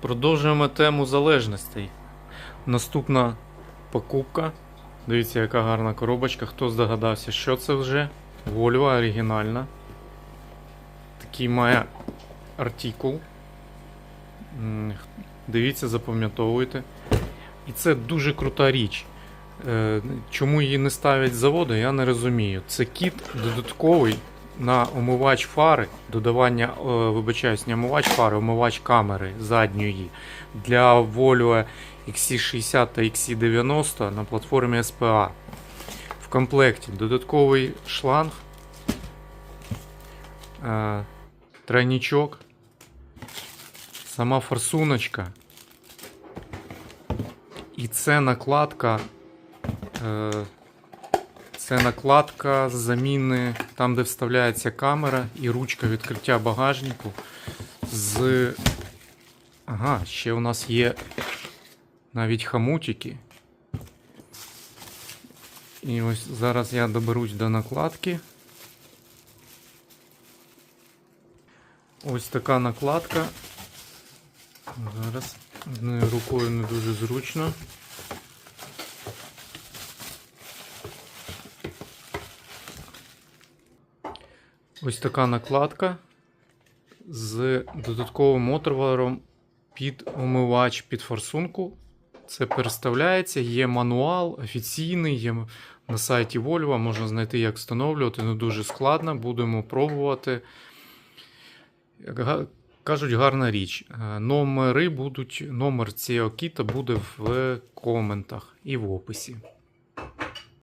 Продовжуємо тему залежностей. Наступна покупка. Дивіться, яка гарна коробочка. Хто здогадався, що це вже? Volvo оригінальна. Такий має артикул. Дивіться, запам'ятовуйте. І це дуже крута річ. Е, Чому її не ставлять з заводу, я не розумію. Це кіт додатковий на омивач фари, додавання, е, вибачаюсь, не омивач фари, омивач камери задньої для Volvo XC60 та XC90 на платформі SPA. В комплекті додатковий шланг, е, тройничок, сама форсуночка. І це накладка. Це накладка з заміни там, де вставляється камера і ручка відкриття багажнику. З. Ага, ще у нас є навіть хамутики. І ось зараз я доберусь до накладки. Ось така накладка. Зараз одною рукою не дуже зручно. Ось така накладка з додатковим отвором під омивач під форсунку. Це переставляється, є мануал офіційний, є на сайті Volvo, можна знайти, як встановлювати, не дуже складно, будемо пробувати. Кажуть, гарна річ. Е, Номери будуть, номер цього кіта буде в коментах і в описі.